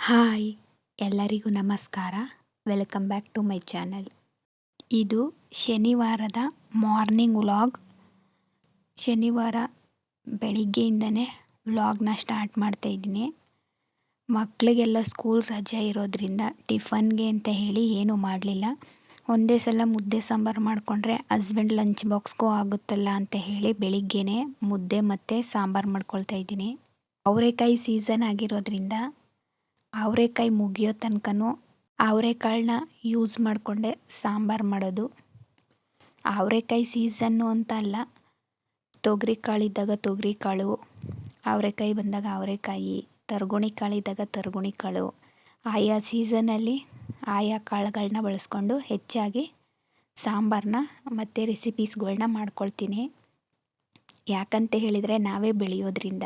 Hi, ಎಲ್ಲರಿಗೂ ನಮಸ್ಕಾರ. Welcome back to my channel ಇದು ಶನಿವಾರದ ಮಾರ್ನಿಂಗ್ ವ್ಲಾಗ್ ಶನಿವಾರ ಬೆಳಿಗ್ಗೆಯಿಂದನೇ ವ್ಲಾಗ್ನ ಸ್ಟಾರ್ಟ್ ಮಾಡ್ತಾ ಇದ್ದೀನಿ. ಮಕ್ಕಳಿಗೆಲ್ಲ ಸ್ಕೂಲ್ ರಜೆ ಇರೋದ್ರಿಂದ ಟಿಫನ್ಗೆ ಅಂತ ಹೇಳಿ ಏನೂ ಮಾಡಲಿಲ್ಲ. ಒಂದೇ ಸಲ ಮುದ್ದೆ ಸಾಂಬಾರು ಮಾಡಿಕೊಂಡ್ರೆ ಹಸ್ಬೆಂಡ್ ಲಂಚ್ ಬಾಕ್ಸ್ಗೂ ಆಗುತ್ತಲ್ಲ ಅಂತ ಹೇಳಿ ಬೆಳಿಗ್ಗೆನೇ ಮುದ್ದೆ ಮತ್ತು ಸಾಂಬಾರು ಮಾಡ್ಕೊಳ್ತಾ ಇದ್ದೀನಿ. ಅವರೆಕಾಯಿ ಸೀಸನ್ ಆಗಿರೋದ್ರಿಂದ ಅವರೆಕಾಯಿ ಮುಗಿಯೋ ತನಕನೂ ಅವರೆಕಾಳನ್ನ ಯೂಸ್ ಮಾಡಿಕೊಂಡೆ ಸಾಂಬಾರು ಮಾಡೋದು. ಅವರೆಕಾಯಿ ಸೀಸನ್ನು ಅಂತ ಅಲ್ಲ ತೊಗರಿ ಕಾಳಿದ್ದಾಗ ತೊಗರಿ ಕಾಳು ಅವರೆಕಾಯಿ ಬಂದಾಗ ಅವರೆಕಾಯಿ, ತರ್ಗುಣಿ ಕಾಳಿದ್ದಾಗ ತರ್ಗುಣಿ ಕಾಳು. ಆಯಾ ಸೀಸನಲ್ಲಿ ಆಯಾ ಕಾಳುಗಳನ್ನ ಬಳಸ್ಕೊಂಡು ಹೆಚ್ಚಾಗಿ ಸಾಂಬಾರನ್ನ ಮತ್ತು ರೆಸಿಪೀಸ್ಗಳನ್ನ ಮಾಡ್ಕೊಳ್ತೀನಿ. ಯಾಕಂತ ಹೇಳಿದರೆ ನಾವೇ ಬೆಳೆಯೋದ್ರಿಂದ.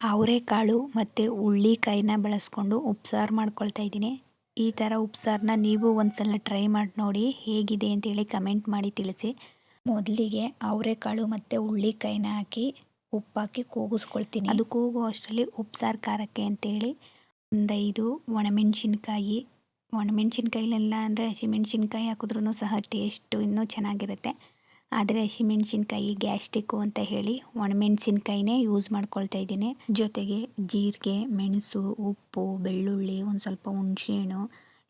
ಅವರೆಕಾಳು ಮತ್ತು ಹುಳ್ಳಿಕಾಯಿನ ಬಳಸ್ಕೊಂಡು ಉಪ್ಸಾರು ಮಾಡ್ಕೊಳ್ತಾ ಇದ್ದೀನಿ. ಈ ಥರ ಉಪ್ಸಾರನ್ನ ನೀವು ಒಂದ್ಸಲ ಟ್ರೈ ಮಾಡಿ ನೋಡಿ ಹೇಗಿದೆ ಅಂತೇಳಿ ಕಮೆಂಟ್ ಮಾಡಿ ತಿಳಿಸಿ. ಮೊದಲಿಗೆ ಅವರೆಕಾಳು ಮತ್ತು ಹುಳ್ಳಿಕಾಯಿನ ಹಾಕಿ ಉಪ್ಪಾಕಿ ಕೂಗಿಸ್ಕೊಳ್ತೀನಿ. ಅದು ಕೂಗೋ ಅಷ್ಟರಲ್ಲಿ ಉಪ್ಸಾರು ಖಾರಕ್ಕೆ ಅಂತೇಳಿ ಒಂದೈದು ಒಣಮೆಣಸಿನ್ಕಾಯಿ. ಒಣಮೆಣಸಿನ್ಕಾಯಿಲೆಲ್ಲ ಅಂದರೆ ಹಸಿಮೆಣಸಿನ್ಕಾಯಿ ಹಾಕಿದ್ರೂ ಸಹ ಟೇಸ್ಟು ಇನ್ನೂ ಚೆನ್ನಾಗಿರುತ್ತೆ. ಆದರೆ ಹಸಿಮೆಣಸಿನ್ಕಾಯಿ, ಗ್ಯಾಸ್ಟಿಕ್ಕು ಅಂತ ಹೇಳಿ ಒಣಮೆಣಸಿನ್ಕಾಯಿನೇ ಯೂಸ್ ಮಾಡ್ಕೊಳ್ತಾ ಇದ್ದೀನಿ. ಜೊತೆಗೆ ಜೀರಿಗೆ, ಮೆಣಸು, ಉಪ್ಪು, ಬೆಳ್ಳುಳ್ಳಿ, ಒಂದು ಸ್ವಲ್ಪ ಹುಣಸೆಹಣ್ಣು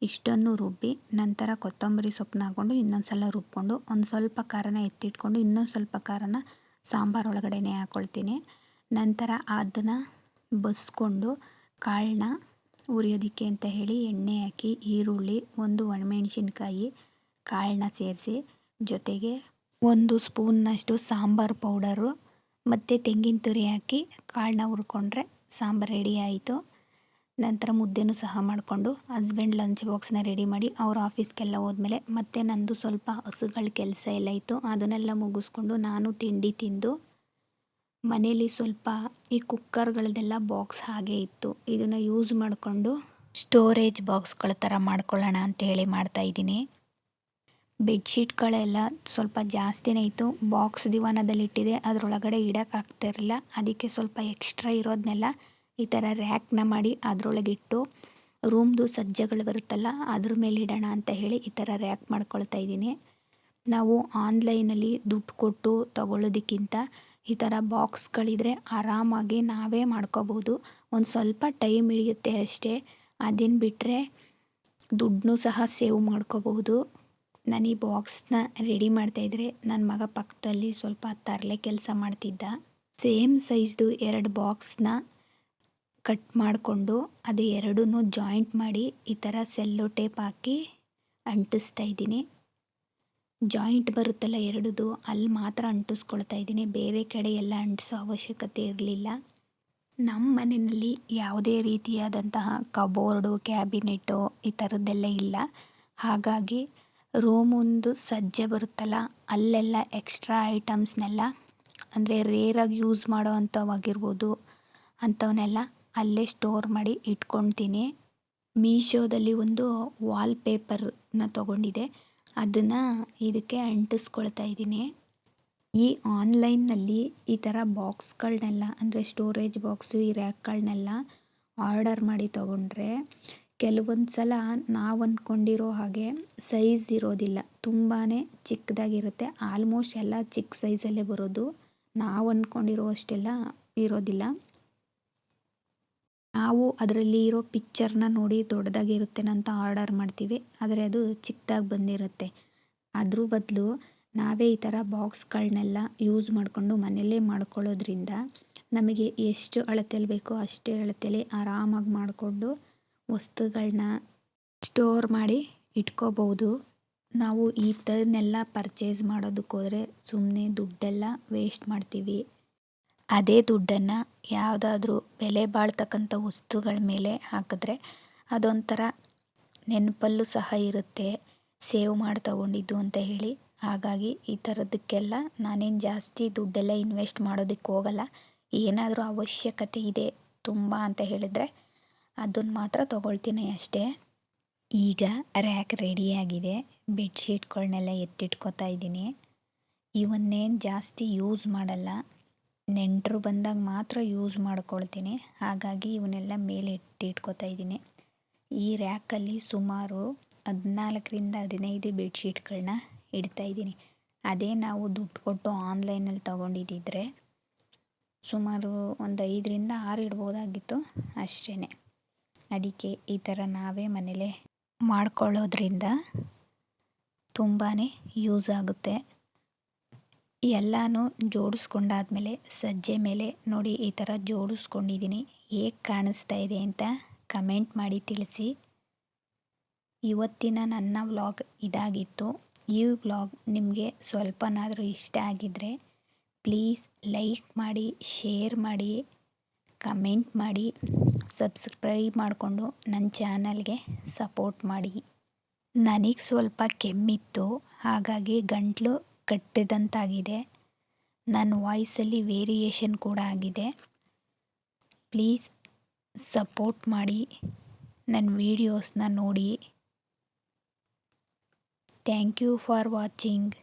ಇಷ್ಟನ್ನು ರುಬ್ಬಿ ನಂತರ ಕೊತ್ತಂಬರಿ ಸೊಪ್ಪನ್ನ ಹಾಕ್ಕೊಂಡು ಇನ್ನೊಂದು ಸಲ ರುಬ್ಕೊಂಡು ಒಂದು ಸ್ವಲ್ಪ ಖಾರನ ಎತ್ತಿಟ್ಕೊಂಡು ಇನ್ನೊಂದು ಸ್ವಲ್ಪ ಖಾರನ ಸಾಂಬಾರು ಒಳಗಡೆನೇ ಹಾಕ್ಕೊಳ್ತೀನಿ ನಂತರ ಅದನ್ನು ಬಸ್ಕೊಂಡು ಕಾಳನ್ನ ಉರಿಯೋದಕ್ಕೆ ಅಂತ ಹೇಳಿ ಎಣ್ಣೆ ಹಾಕಿ, ಈರುಳ್ಳಿ, ಒಂದು ಒಣಮೆಣಸಿನ್ಕಾಯಿ ಕಾಳನ್ನ ಸೇರಿಸಿ ಜೊತೆಗೆ ಒಂದು ಸ್ಪೂನ್ನಷ್ಟು ಸಾಂಬಾರು ಪೌಡರು ಮತ್ತು ತೆಂಗಿನ ತುರಿ ಹಾಕಿ ಕಾಳನ್ನ ಹುರ್ಕೊಂಡ್ರೆ ಸಾಂಬಾರು ರೆಡಿ ಆಯಿತು. ನಂತರ ಮುದ್ದೆನೂ ಸಹ ಮಾಡಿಕೊಂಡು ಹಸ್ಬೆಂಡ್ ಲಂಚ್ ಬಾಕ್ಸ್ನ ರೆಡಿ ಮಾಡಿ ಅವ್ರ ಆಫೀಸ್ಗೆಲ್ಲ ಹೋದ್ಮೇಲೆ ಮತ್ತೆ ನಂದು ಸ್ವಲ್ಪ ಹಸುಗಳ ಕೆಲಸ ಎಲ್ಲ ಇತ್ತು, ಅದನ್ನೆಲ್ಲ ಮುಗಿಸ್ಕೊಂಡು ನಾನು ತಿಂಡಿ ತಿಂದು ಮನೇಲಿ ಸ್ವಲ್ಪ ಈ ಕುಕ್ಕರ್ಗಳದ್ದೆಲ್ಲ ಬಾಕ್ಸ್ ಹಾಗೆ ಇತ್ತು, ಇದನ್ನು ಯೂಸ್ ಮಾಡಿಕೊಂಡು ಸ್ಟೋರೇಜ್ ಬಾಕ್ಸ್ಗಳ ಥರ ಮಾಡ್ಕೊಳ್ಳೋಣ ಅಂತ ಹೇಳಿ ಮಾಡ್ತಾಯಿದ್ದೀನಿ ಬೆಡ್ಶೀಟ್ಗಳೆಲ್ಲ ಸ್ವಲ್ಪ ಜಾಸ್ತಿನೇ ಇತ್ತು. ಬಾಕ್ಸ್ ದಿವಾನದಲ್ಲಿ ಇಟ್ಟಿದೆ ಅದರೊಳಗಡೆ ಇಡೋಕ್ಕಾಗ್ತಿರಲಿಲ್ಲ ಅದಕ್ಕೆ ಸ್ವಲ್ಪ ಎಕ್ಸ್ಟ್ರಾ ಇರೋದನ್ನೆಲ್ಲ ಈ ಥರ ರ್ಯಾಕ್ನ ಮಾಡಿ ಅದರೊಳಗೆ ಇಟ್ಟು ರೂಮ್ದು ಸಜ್ಜಗಳು ಬರುತ್ತಲ್ಲ, ಅದ್ರ ಮೇಲೆ ಇಡೋಣ ಅಂತ ಹೇಳಿ ಈ ಥರ ರ್ಯಾಕ್ ಮಾಡ್ಕೊಳ್ತಾ ಇದ್ದೀನಿ. ನಾವು ಆನ್ಲೈನಲ್ಲಿ ದುಡ್ಡು ಕೊಟ್ಟು ತಗೊಳ್ಳೋದಕ್ಕಿಂತ ಈ ಥರ ಬಾಕ್ಸ್ಗಳಿದ್ರೆ ಆರಾಮಾಗಿ ನಾವೇ ಮಾಡ್ಕೋಬೋದು. ಒಂದು ಸ್ವಲ್ಪ ಟೈಮ್ ಹಿಡಿಯುತ್ತೆ ಅಷ್ಟೇ. ಅದನ್ನು ಬಿಟ್ಟರೆ ದುಡ್ಡನ್ನೂ ಸಹ ಸೇವ್ ಮಾಡ್ಕೋಬಹುದು ನಾನು ಈ ಬಾಕ್ಸ್ನ ರೆಡಿ ಮಾಡ್ತಾಯಿದ್ರೆ ನನ್ನ ಮಗ ಪಕ್ಕದಲ್ಲಿ ಸ್ವಲ್ಪ ತರಲೆ ಕೆಲಸ ಮಾಡ್ತಿದ್ದ. ಸೇಮ್ ಸೈಜ್ದು ಎರಡು ಬಾಕ್ಸ್ನ ಕಟ್ ಮಾಡಿಕೊಂಡು ಅದು ಎರಡೂ ಜಾಯಿಂಟ್ ಮಾಡಿ ಈ ಥರ ಸೆಲ್ಲೋ ಟೇಪ್ ಹಾಕಿ ಅಂಟಿಸ್ತಾ ಇದ್ದೀನಿ. ಜಾಯಿಂಟ್ ಬರುತ್ತಲ್ಲ ಎರಡದು, ಅಲ್ಲಿ ಮಾತ್ರ ಅಂಟಿಸ್ಕೊಳ್ತಾ ಇದ್ದೀನಿ. ಬೇರೆ ಕಡೆ ಎಲ್ಲ ಅಂಟಿಸೋ ಅವಶ್ಯಕತೆ ಇರಲಿಲ್ಲ. ನಮ್ಮ ಮನೆಯಲ್ಲಿ ಯಾವುದೇ ರೀತಿಯಾದಂತಹ ಕಬೋರ್ಡು ಕ್ಯಾಬಿನೆಟ್ಟು ಈ ಥರದ್ದೆಲ್ಲ ಇಲ್ಲ. ಹಾಗಾಗಿ ರೂಮೊಂದು ಸಜ್ಜೆ ಬರುತ್ತಲ್ಲ, ಅಲ್ಲೆಲ್ಲ ಎಕ್ಸ್ಟ್ರಾ ಐಟಮ್ಸ್ನೆಲ್ಲ ಅಂದರೆ ರೇರಾಗಿ ಯೂಸ್ ಮಾಡೋ ಅಂಥವಾಗಿರ್ಬೋದು ಅಂಥವನ್ನೆಲ್ಲ ಅಲ್ಲೇ ಸ್ಟೋರ್ ಮಾಡಿ ಇಟ್ಕೊತೀನಿ ಮೀಶೋದಲ್ಲಿ ಒಂದು ವಾಲ್ ಪೇಪರ್ನ ತೊಗೊಂಡಿದ್ದೆ ಅದನ್ನು ಇದಕ್ಕೆ ಅಂಟಿಸ್ಕೊಳ್ತಾ ಇದ್ದೀನಿ. ಈ ಆನ್ಲೈನ್ನಲ್ಲಿ ಈ ಥರ ಬಾಕ್ಸ್ಗಳನ್ನೆಲ್ಲ ಅಂದರೆ ಸ್ಟೋರೇಜ್ ಬಾಕ್ಸು ಈ ರ್ಯಾಕ್ಗಳನ್ನೆಲ್ಲ ಆರ್ಡರ್ ಮಾಡಿ ತೊಗೊಂಡ್ರೆ ಕೆಲವೊಂದು ಸಲ ನಾವು ಅಂದ್ಕೊಂಡಿರೋ ಹಾಗೆ ಸೈಜ್ ಇರೋದಿಲ್ಲ. ತುಂಬಾ ಚಿಕ್ಕದಾಗಿರುತ್ತೆ. ಆಲ್ಮೋಸ್ಟ್ ಎಲ್ಲ ಚಿಕ್ಕ ಸೈಜಲ್ಲೇ ಬರೋದು. ನಾವು ಅಂದ್ಕೊಂಡಿರೋ ಅಷ್ಟೆಲ್ಲ ಇರೋದಿಲ್ಲ. ನಾವು ಅದರಲ್ಲಿ ಇರೋ ಪಿಕ್ಚರ್ನ ನೋಡಿ ದೊಡ್ಡದಾಗಿರುತ್ತೆ ಅಂತ ಆರ್ಡರ್ ಮಾಡ್ತೀವಿ. ಆದರೆ ಅದು ಚಿಕ್ಕದಾಗಿ ಬಂದಿರುತ್ತೆ. ಅದ್ರ ಬದಲು ನಾವೇ ಈ ಥರ ಬಾಕ್ಸ್ಗಳನ್ನೆಲ್ಲ ಯೂಸ್ ಮಾಡಿಕೊಂಡು ಮನೆಯಲ್ಲೇ ಮಾಡ್ಕೊಳ್ಳೋದ್ರಿಂದ ನಮಗೆ ಎಷ್ಟು ಅಳತೆಯಲ್ಲಿ ಬೇಕೋ ಅಷ್ಟೇ ಅಳತೆಯಲ್ಲಿ ಆರಾಮಾಗಿ ಮಾಡಿಕೊಂಡು ವಸ್ತುಗಳನ್ನ ಸ್ಟೋರ್ ಮಾಡಿ ಇಟ್ಕೋಬೋದು ನಾವು ಈ ಥರನ್ನೆಲ್ಲ ಪರ್ಚೇಸ್ ಮಾಡೋದಕ್ಕೋದ್ರೆ ಸುಮ್ಮನೆ ದುಡ್ಡೆಲ್ಲ ವೇಸ್ಟ್ ಮಾಡ್ತೀವಿ. ಅದೇ ದುಡ್ಡನ್ನು ಯಾವುದಾದ್ರೂ ಬೆಲೆ ಬಾಳ್ತಕ್ಕಂಥ ವಸ್ತುಗಳ ಮೇಲೆ ಹಾಕಿದ್ರೆ ಅದೊಂಥರ ನೆನಪಲ್ಲೂ ಸಹ ಇರುತ್ತೆ. ಸೇವ್ ಮಾಡಿ ತಗೊಂಡಿದ್ದು ಅಂತ ಹೇಳಿ. ಹಾಗಾಗಿ ಈ ಥರದಕ್ಕೆಲ್ಲ ನಾನೇನು ಜಾಸ್ತಿ ದುಡ್ಡೆಲ್ಲ ಇನ್ವೆಸ್ಟ್ ಮಾಡೋದಕ್ಕೆ ಹೋಗಲ್ಲ. ಏನಾದರೂ ಅವಶ್ಯಕತೆ ಇದೆ ತುಂಬ ಅಂತ ಹೇಳಿದರೆ ಅದನ್ನು ಮಾತ್ರ ತೊಗೊಳ್ತೀನಿ ಅಷ್ಟೇ. ಈಗ ರ್ಯಾಕ್ ರೆಡಿಯಾಗಿದೆ ಬೆಡ್ಶೀಟ್ಗಳನ್ನೆಲ್ಲ ಎತ್ತಿಟ್ಕೋತಾ ಇದ್ದೀನಿ. ಇವನ್ನೇನು ಜಾಸ್ತಿ ಯೂಸ್ ಮಾಡಲ್ಲ. ನೆಂಟರು ಬಂದಾಗ ಮಾತ್ರ ಯೂಸ್ ಮಾಡ್ಕೊಳ್ತೀನಿ. ಹಾಗಾಗಿ ಇವನ್ನೆಲ್ಲ ಮೇಲೆ ಎತ್ತಿ ಇಟ್ಕೊತಾ ಇದ್ದೀನಿ. ಈ ರ್ಯಾಕಲ್ಲಿ ಸುಮಾರು ಹದಿನಾಲ್ಕರಿಂದ ಹದಿನೈದು ಬೆಡ್ಶೀಟ್ಗಳನ್ನ ಇಡ್ತಾಯಿದ್ದೀನಿ ಅದೇ ನಾವು ದುಡ್ಡು ಕೊಟ್ಟು ಆನ್ಲೈನಲ್ಲಿ ತೊಗೊಂಡಿದ್ದಿದ್ರೆ ಸುಮಾರು ಒಂದು ಐದರಿಂದ ಆರು ಇಡ್ಬೋದಾಗಿತ್ತು ಅಷ್ಟೇ ಅದಕ್ಕೆ ಈ ಥರ ನಾವೇ ಮನೇಲೇ ಮಾಡ್ಕೊಳ್ಳೋದ್ರಿಂದ ತುಂಬಾ ಯೂಸ್ ಆಗುತ್ತೆ. ಎಲ್ಲನೂ ಜೋಡಿಸ್ಕೊಂಡಾದ್ಮೇಲೆ, ಸಜ್ಜೆ ಮೇಲೆ ನೋಡಿ ಈ ಥರ ಜೋಡಿಸ್ಕೊಂಡಿದ್ದೀನಿ. ಹೇಗೆ ಕಾಣಿಸ್ತಾ ಇದೆ ಅಂತ ಕಮೆಂಟ್ ಮಾಡಿ ತಿಳಿಸಿ. ಇವತ್ತಿನ ನನ್ನ ವ್ಲಾಗ್ ಇದಾಗಿತ್ತು. ಈ ವ್ಲಾಗ್ ನಿಮಗೆ ಸ್ವಲ್ಪನಾದರೂ ಇಷ್ಟ ಆಗಿದ್ದರೆ ಪ್ಲೀಸ್ ಲೈಕ್ ಮಾಡಿ, ಶೇರ್ ಮಾಡಿ. ಕಮೆಂಟ್ ಮಾಡಿ, ಸಬ್ಸ್ಕ್ರೈಬ್ ಮಾಡಿಕೊಂಡು ನನ್ನ ಚಾನಲ್ಗೆ ಸಪೋರ್ಟ್ ಮಾಡಿ. ನನಗೆ ಸ್ವಲ್ಪ ಕೆಮ್ಮಿತ್ತು, ಹಾಗಾಗಿ ಗಂಟಲು ಕಟ್ಟಿದಂತಾಗಿದೆ. ನನ್ನ ವಾಯ್ಸಲ್ಲಿ ವೇರಿಯೇಷನ್ ಕೂಡ ಆಗಿದೆ. ಪ್ಲೀಸ್ ಸಪೋರ್ಟ್ ಮಾಡಿ ನನ್ನ ವೀಡಿಯೋಸ್ನ ನೋಡಿ. Thank you for watching.